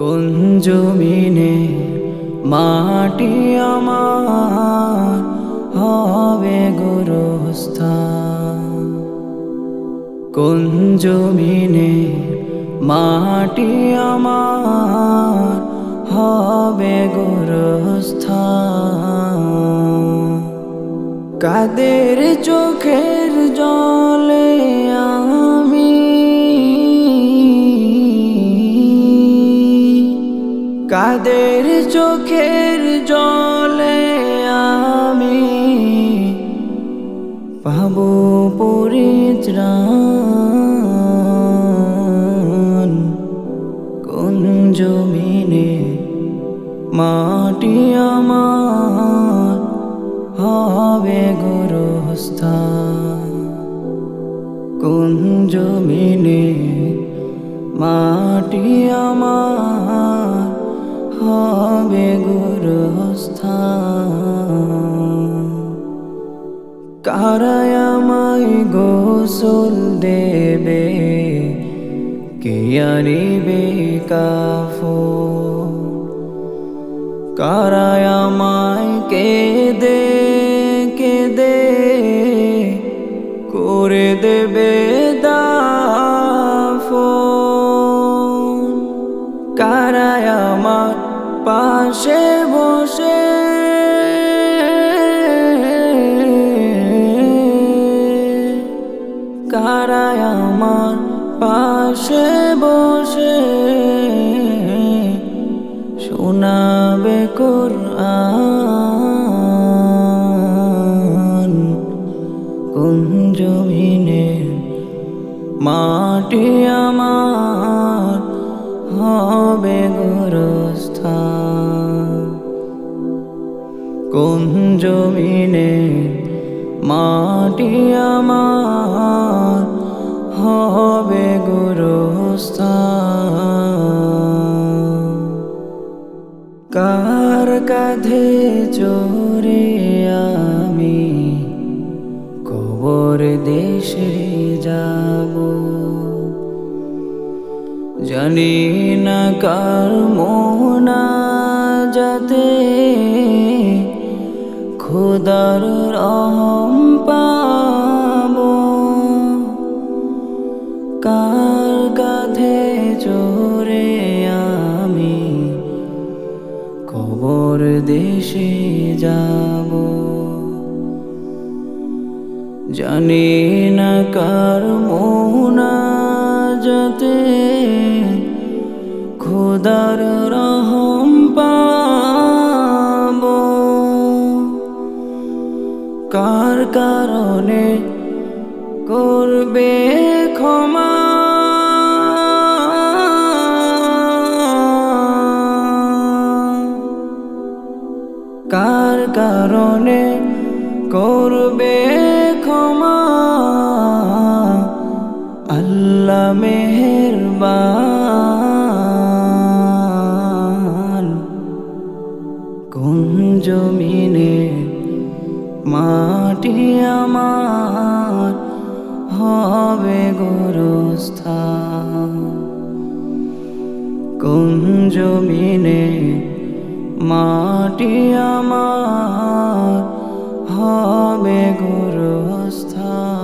কোন জমিনে মাটি আমার হবে গুরুস্থান? কোন জমিনে মাটি আমার হবে গুরুস্থান? কাদের চোখের জলে আমি কাদের চোখের জলে আমি পাবো পরিত্রাণ? কোন জমিনে মাটি আমার হবে গুরুস্থান কোন জমিনে মাটি আমার হবে গুরুস্থান কারায় গোসল দেবে? কে আনিবে কাফো কারায় আমায় কেদে কেদে, করে দেবে দাফন? কারায় আমার পাশে বসে। কারায় আমার পাশে বসে। শোনাবে কোরআন কোন জমিনে মাটি আমার হবে গোরস্থান। মাটি আমার হবে গোরস্থান। কার কাঁধে চোরে আমি কবর দেশে যাব? জানি না কার মোনা যাতে খুদার রহম যাব। জানি না কার মোনা যাতে খুদার রহম পাব। কার কারণে করবে ক্ষমা? কারণে করবে ক্ষমা। আল্লাহ মেহেরবান। কোন জমিনে মাটি আমার হবে গোরস্থান? কোন জমিনে মাটি আমার মে গুরু স্থান